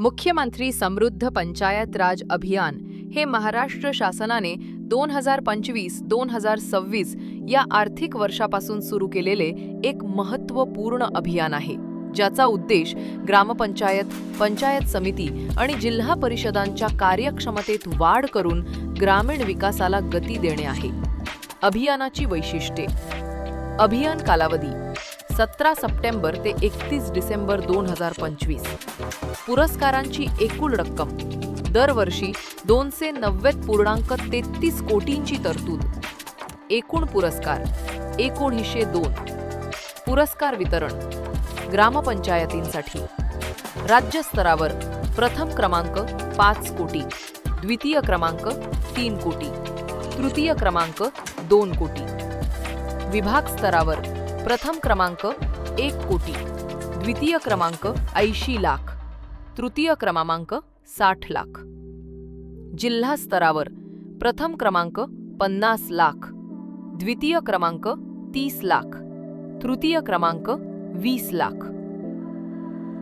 मुख्यमंत्री समृद्ध पंचायत राज अभियान हे महाराष्ट्र शासनाने दोन हजार पंचवीस दोन हजार सव्वीस या आर्थिक वर्षापासून सुरू केलेले एक महत्त्वपूर्ण अभियान आहे ज्याचा उद्देश ग्रामपंचायत पंचायत समिती आणि जिल्हा परिषदांच्या कार्यक्षमतेत वाढ करून ग्रामीण विकासाला गती देणे आहे. अभियानाची वैशिष्ट्ये. अभियान कालावधी. सतरा सप्टेंबर ते एकतीस डिसेंबर दोन हजार पंचवीस. पुरस्कारांची एकूण रक्कम. दरवर्षी दोनशे नव्वद पूर्णांक तेहतीस कोटींची तरतूद. एकूण पुरस्कार एकोणीसशे दोन. पुरस्कार वितरण ग्रामपंचायतींसाठी. राज्यस्तरावर प्रथम क्रमांक पाच कोटी द्वितीय क्रमांक तीन कोटी तृतीय क्रमांक दोन कोटी. विभाग स्तरावर प्रथम क्रमांक एक कोटी द्वितीय क्रमांक ऐंशी लाख. तृतीय क्रमांक साठ लाख. जिल्हा स्तरावर प्रथम क्रमांक पन्नास लाख. द्वितीय क्रमांक तीस लाख. तृतीय क्रमांक वीस लाख.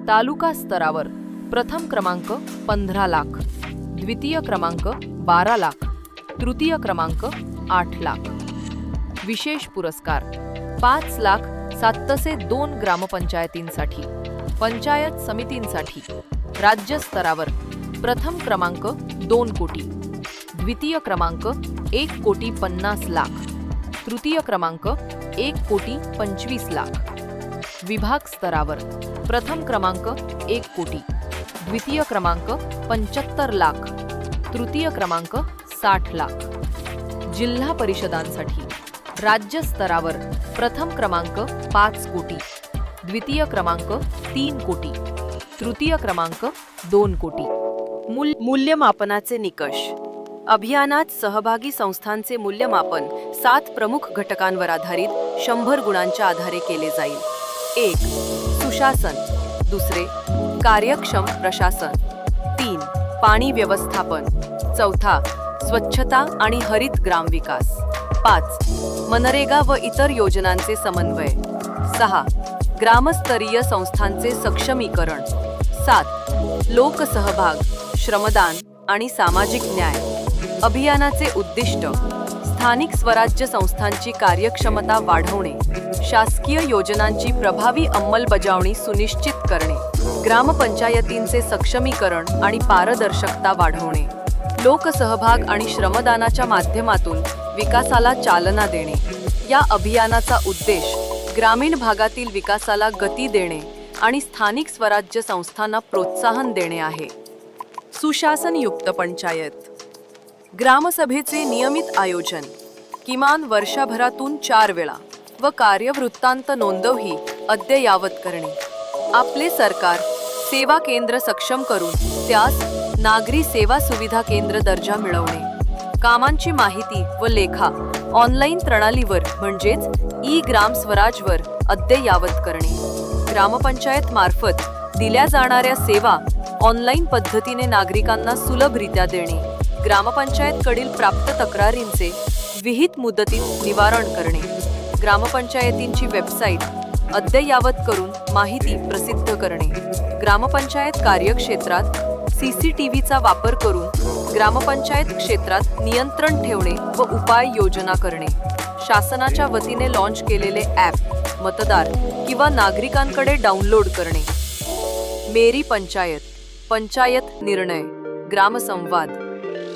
तालुका स्तरावर प्रथम क्रमांक पंधरा लाख. द्वितीय क्रमांक बारा लाख. तृतीय क्रमांक आठ लाख. विशेष पुरस्कार पाच लाख सातशे दोन ग्रामपंचायतींसाठी पंचायत समितींसाठी. राज्य स्तरावर. प्रथम क्रमांक दोन कोटी. द्वितीय क्रमांक एक कोटी पन्नास लाख. तृतीय क्रमांक एक कोटी पंचवीस लाख. विभाग स्तरावर. प्रथम क्रमांक एक कोटी. द्वितीय क्रमांक पंच्याहत्तर लाख. तृतीय क्रमांक साठ लाख. जिल्हा परिषदांसाठी. राज्य स्तरावर. प्रथम क्रमांक पाच कोटी. द्वितीय क्रमांक तीन कोटी. तृतीय क्रमांक दोन कोटी. मूल मूल्यमापनाचे निकष. अभियानात सहभागी संस्थांचे मूल्यमापन सात प्रमुख घटकांवर आधारित शंभर गुणांच्या आधारे केले जाईल. एक सुशासन. दुसरे कार्यक्षम प्रशासन. तीन पाणी व्यवस्थापन. चौथा स्वच्छता आणि हरित ग्रामविकास पाच मनरेगा व इतर योजनांचे समन्वय. सहा ग्रामस्तरीय संस्थांचे सक्षमीकरण. सात लोकसहभाग श्रमदान आणि सामाजिक न्याय अभियानाचे उद्दिष्ट स्थानिक स्वराज्य संस्थांची कार्यक्षमता वाढवणे शासकीय योजनांची प्रभावी अंमलबजावणी सुनिश्चित करणे ग्रामपंचायतींचे सक्षमीकरण आणि पारदर्शकता वाढवणे लोकसहभाग आणि श्रमदानाच्या माध्यमातून विकासाला चालना देणे. या अभियानाचा उद्देश ग्रामीण भागातील विकासाला गती देणे आणि स्थानिक स्वराज्य संस्थांना प्रोत्साहन देणे आहे. सुशासनयुक्त पंचायत. ग्रामसभेचे नियमित आयोजन. किमान वर्षभरातून चार वेळा व कार्यवृत्तांत नोंदवही अद्ययावत करणे. आपले सरकार सेवा केंद्र सक्षम करून त्यास नागरी सेवा सुविधा केंद्र दर्जा मिळवणे. कामांची माहिती व लेखा ऑनलाईन प्रणालीवर म्हणजेच ई ग्राम स्वराजवर अद्ययावत करणे. ग्रामपंचायत मार्फत दिल्या जाणाऱ्या सेवा ऑनलाईन पद्धतीने नागरिकांना सुलभरित्या देणे ग्रामपंचायतकडील प्राप्त तक्रारींचे विहित मुदतीत निवारण करणे. ग्रामपंचायतींची वेबसाईट अद्ययावत करून माहिती प्रसिद्ध करणे. ग्रामपंचायत कार्यक्षेत्रात सी सी टी व्हीचा वापर करून ग्रामपंचायत क्षेत्रात नियंत्रण ठेवणे व उपाय योजना करणे. शासनाच्या वतीने लॉन्च केलेले ॲप मतदार किंवा नागरिकांकडे डाउनलोड करणे. मेरी पंचायत पंचायत निर्णय ग्रामसंवाद.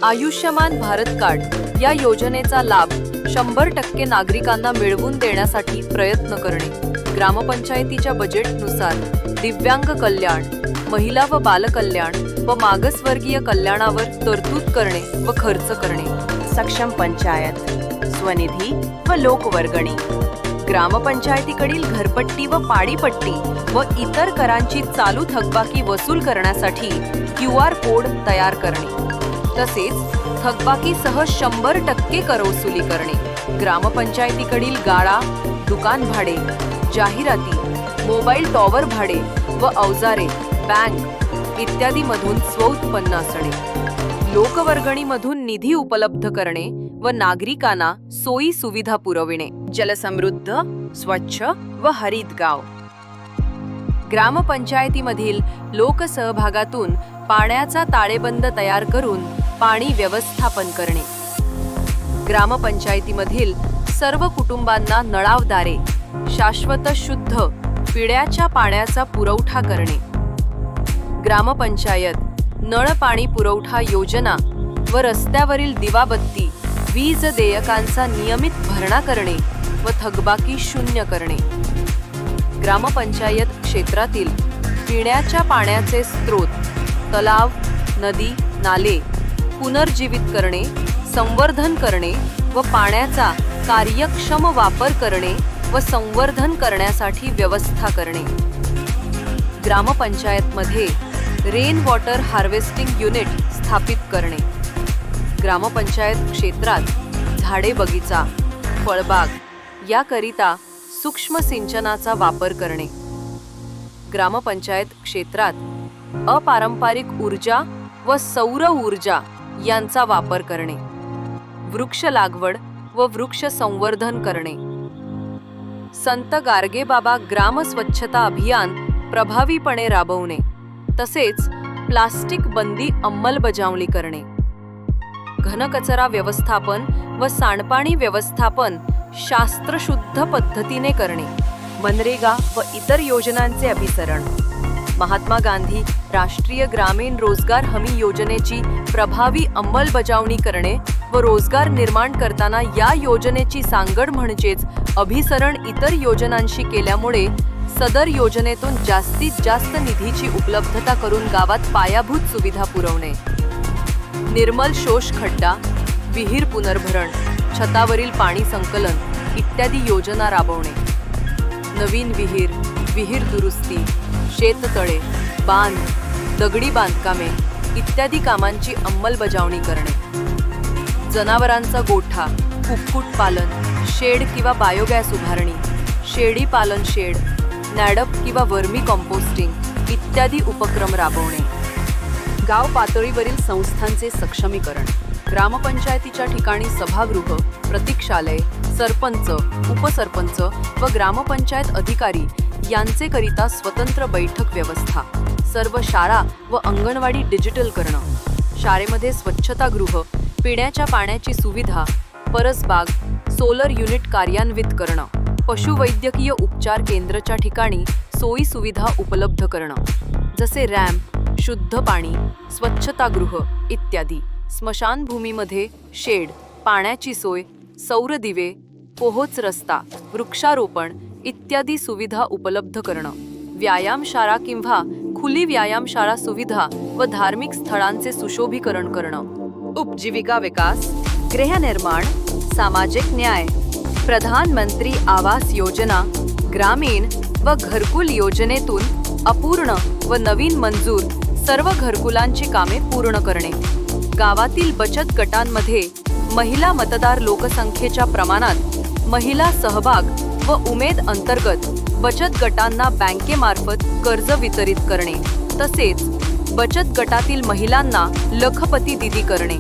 आयुष्यमान भारत कार्ड या योजनेचा लाभ शंभर टक्के नागरिकांना मिळवून देण्यासाठी प्रयत्न करणे. ग्रामपंचायतीच्या बजेटनुसार दिव्यांग कल्याण महिला व बालकल्याण व मागासवर्गीय कल्याणावर तरतूद करणे व खर्च करणे. सक्षम पंचायत स्वनिधी व लोकवर्गणी. ग्रामपंचायतीकडील घरपट्टी व पाडीपट्टी व इतर करांची चालू थकबाकी वसूल करण्यासाठी क्यू आर कोड तयार करणे. तसेच थकबाकीसह शंभर टक्के कर वसुली करणे. ग्रामपंचायतीकडील गाळा दुकान भाडे जाहिराती मोबाईल टॉवर भाडे व अवजारे बँक इत्यादीमधून स्वउत्पन्न असणे. लोकवर्गणीमधून निधी उपलब्ध करणे व नागरिकांना सोयी सुविधा पुरविणे. जलसमृद्ध स्वच्छ व हरित गाव. ग्रामपंचायतीमधील लोकसहभागातून पाण्याचा ताळेबंद तयार करून पाणी व्यवस्थापन करणे. ग्रामपंचायतीमधील सर्व कुटुंबांना नळावदारे शाश्वत शुद्ध पिण्याच्या पाण्याचा पुरवठा करणे. ग्रामपंचायत नळ पाणी पुरवठा योजना व रस्त्यावरील दिवाबत्ती वीज देयकांचा नियमित भरणा करणे व थकबाकी शून्य करणे. ग्रामपंचायत क्षेत्रातील पिण्याच्या पाण्याचे स्रोत तलाव नदी नाले पुनर्जीवित करणे संवर्धन करणे व पाण्याचा कार्यक्षम वापर करणे व संवर्धन करण्यासाठी व्यवस्था करणे. ग्रामपंचायतमध्ये रेन वॉटर हार्वेस्टिंग युनिट स्थापित करणे. ग्रामपंचायत क्षेत्रात झाडे बगीचा फळबाग याकरिता सूक्ष्म सिंचनाचा वापर करणे. ग्रामपंचायत क्षेत्रात अपारंपरिक ऊर्जा व सौर ऊर्जा यांचा वापर करणे. वृक्ष लागवड व वृक्ष संवर्धन करणे. संत गारगेबाबा ग्राम स्वच्छता अभियान प्रभावीपणे राबवणे. तसेच प्लास्टिक बंदी अंमलबजावणी करणे. घनकचरा व्यवस्थापन व सांडपाणी व्यवस्थापन शास्त्रशुद्ध पद्धतीने करणे. मनरेगा व इतर योजनांचे अभिसरण. महात्मा गांधी राष्ट्रीय ग्रामीण रोजगार हमी योजनेची प्रभावी अंमलबजावणी करणे व रोजगार निर्माण करताना या योजनेची सांगड म्हणजेच अभिसरण इतर योजनांशी केल्यामुळे सदर योजनेतून जास्तीत जास्त निधीची उपलब्धता करून गावात पायाभूत सुविधा पुरवणे. निर्मल शोष खड्डा विहीर पुनर्भरण छतावरील पाणी संकलन इत्यादी योजना राबवणे. नवीन विहीर विहीर दुरुस्ती शेततळे बांध दगडी बांधकामे इत्यादी कामांची अंमलबजावणी करणे. जनावरांचा गोठा कुक्कुट पालन शेड किंवा बायोगॅस उभारणी शेळी पालन शेड नॅडप किंवा वर्मी कॉम्पोस्टिंग इत्यादी उपक्रम राबवणे. गाव पातळीवरील संस्थांचे सक्षमीकरण. ग्रामपंचायतीच्या ठिकाणी सभागृह प्रतीक्षालय सरपंच उपसरपंच व ग्रामपंचायत अधिकारी यांचे करिता स्वतंत्र बैठक व्यवस्था सर्व शाळा व अंगणवाडी डिजिटल करणं शाळेमध्ये स्वच्छतागृह पिण्याच्या पाण्याची सुविधा परसबाग सोलर युनिट कार्यान्वित करणं पशुवैद्यकीय उपचार केंद्रच्या ठिकाणी सोयी सुविधा उपलब्ध करणं जसे रॅम्प शुद्ध पाणी स्वच्छतागृह इत्यादी. स्मशानभूमीमध्ये शेड पाण्याची सोय सौर दिवे पोहोच रस्ता वृक्षारोपण इत्यादी सुविधा उपलब्ध करणं. व्यायामशाळा किंवा खुली व्यायामशाळा सुविधा व धार्मिक स्थळांचे सुशोभीकरण करणं. उपजीविका विकास गृहनिर्माण सामाजिक न्याय प्रधानमंत्री आवास योजना ग्रामीण व घरकुल योजनेतून अपूर्ण व नवीन मंजूर सर्व घरकुलांची कामे पूर्ण करणे. गावातील बचत गटांमध्ये महिला मतदार लोकसंख्येच्या प्रमाणात महिला सहभाग व उमेद अंतर्गत बचत गटांना बँकेमार्फत कर्ज वितरित करणे. तसेच बचत गटातील महिलांना लखपती दिदी करणे.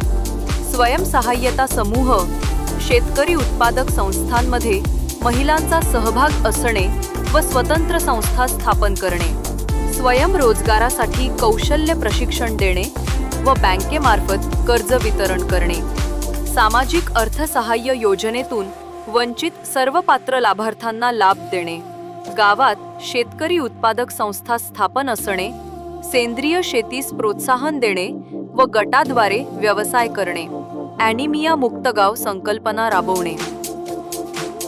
स्वयंसहाय्यता समूह शेतकरी उत्पादक संस्थांमध्ये महिलांचा सहभाग असणे व स्वतंत्र संस्था स्थापन करणे. स्वयंरोजगारासाठी कौशल्य प्रशिक्षण देणे व बँकेमार्फत कर्ज वितरण करणे. सामाजिक अर्थसहाय्य योजनेतून वंचित सर्व पात्र लाभार्थ्यांना लाभ देणे. गावात शेतकरी उत्पादक संस्था स्थापन असणे. सेंद्रिय शेतीस प्रोत्साहन देणे व गटाद्वारे व्यवसाय करणे. ॲनिमिया मुक्त गाव संकल्पना राबवणे.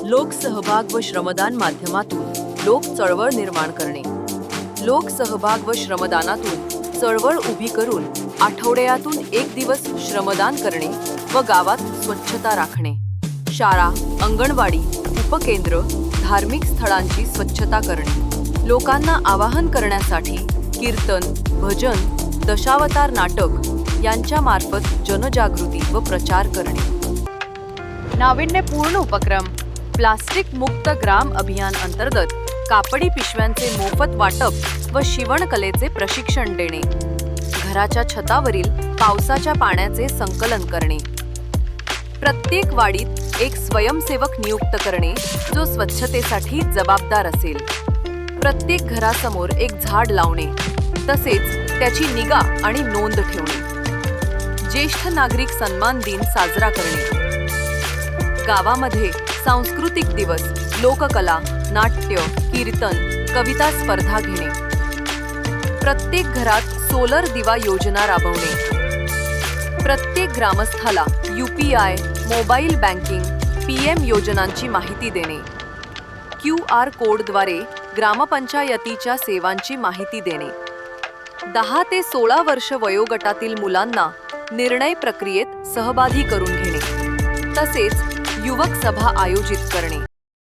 लोकसहभाग व श्रमदान माध्यमातून लोक चळवळ निर्माण करणे. लोकसहभाग व श्रमदानातून चळवळ उभी करून आठवड्यातून एक दिवस श्रमदान करणे व गावात स्वच्छता राखणे. शाळा अंगणवाडी उपकेंद्र धार्मिक स्थळांची स्वच्छता करणे. लोकांना आवाहन करण्यासाठी कीर्तन भजन दशावतार नाटक यांच्या मार्फत जनजागृती व प्रचार करणे. नाविन्यपूर्ण उपक्रम प्लास्टिक मुक्त ग्राम अभियान अंतर्गत कापडी पिशव्यांचे मोफत वाटप व शिवणकलेचे प्रशिक्षण देणे. घराच्या छतावरील पावसाच्या पाण्याचे संकलन करणे. प्रत्येक वाडीत एक स्वयंसेवक नियुक्त करणे जो स्वच्छतेसाठी जबाबदार असेल. प्रत्येक घरासमोर एक झाड लावणे तसेच त्याची निगा आणि नोंद ठेवणे. ज्येष्ठ नागरिक सन्मान दिन साजरा करणे. गावामध्ये सांस्कृतिक दिवस लोककला नाट्य कीर्तन कविता स्पर्धा घेणे. प्रत्येक घरात सोलर दिवा योजना राबवणे. प्रत्येक ग्रामस्थाला यूपीआय मोबाईल बँकिंग पीएम योजनांची माहिती देणे. क्यू आर कोडद्वारे ग्रामपंचायतीच्या सेवांची माहिती देणे. दहा ते सोळा वर्ष वयोगटातील मुलांना निर्णय प्रक्रियेत सहभागी करून घेणे. तसेच युवक सभा आयोजित करणे.